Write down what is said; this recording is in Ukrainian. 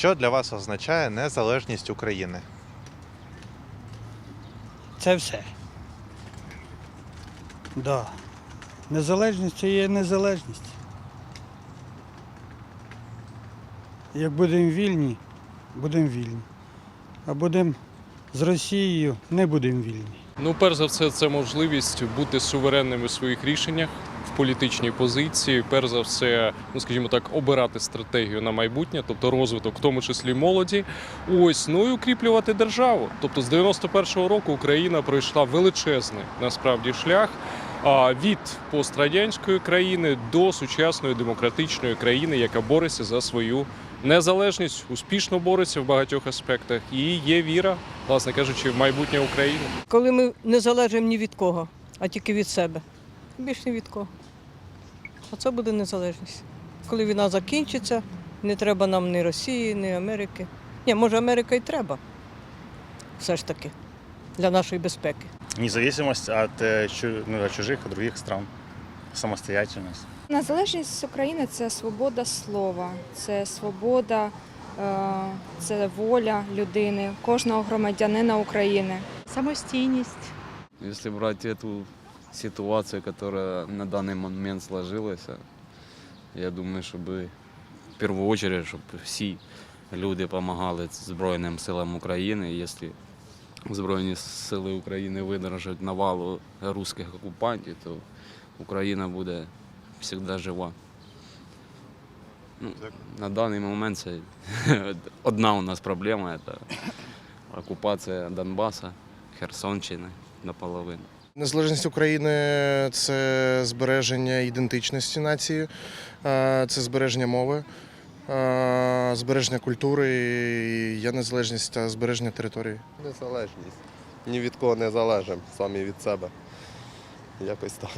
Що для вас означає незалежність України? Це все. Да. Незалежність це є незалежність. Як будемо вільні, будемо вільні. А будемо з Росією, не будемо вільні. Ну, перш за все, це можливість бути суверенними в своїх рішеннях в політичній позиції. Перш за все, ну скажімо так, обирати стратегію на майбутнє, тобто розвиток, в тому числі молоді. Ось ну і укріплювати державу. Тобто, з 91-го року Україна пройшла величезний насправді шлях. А, Від пострадянської країни до сучасної демократичної країни, яка бореться за свою незалежність, успішно бореться в багатьох аспектах, і є віра, власне кажучи, в майбутнє України. коли ми не залежимо ні від кого, а тільки від себе. Більш ні від кого. Оце буде незалежність. Коли війна закінчиться, не треба нам ні Росії, ні Америки. Ні, може, Америка і треба. Все ж таки, для нашої безпеки. Независимость от, э, чу- ну, от чужих, от других стран. Самостоятельность. Незалежність України це свобода слова, це свобода, е, це воля людини, кожного громадянина України. Самостійність. Если брать эту ситуацию, которая на данный момент сложилась, я думаю, щоб в первую очередь, щоб всі люди допомагали Збройним силам України. Якщо Збройні сили України видержать навалу русських окупантів, то Україна буде завжди жива. Ну, на даний момент це одна у нас проблема це окупація Донбаса, Херсонщини наполовину. Незалежність України це збереження ідентичності нації, це збереження мови, збереження культури, є незалежність та збереження території. Незалежність. Ні від кого не залежимо, самі від себе. Якось так.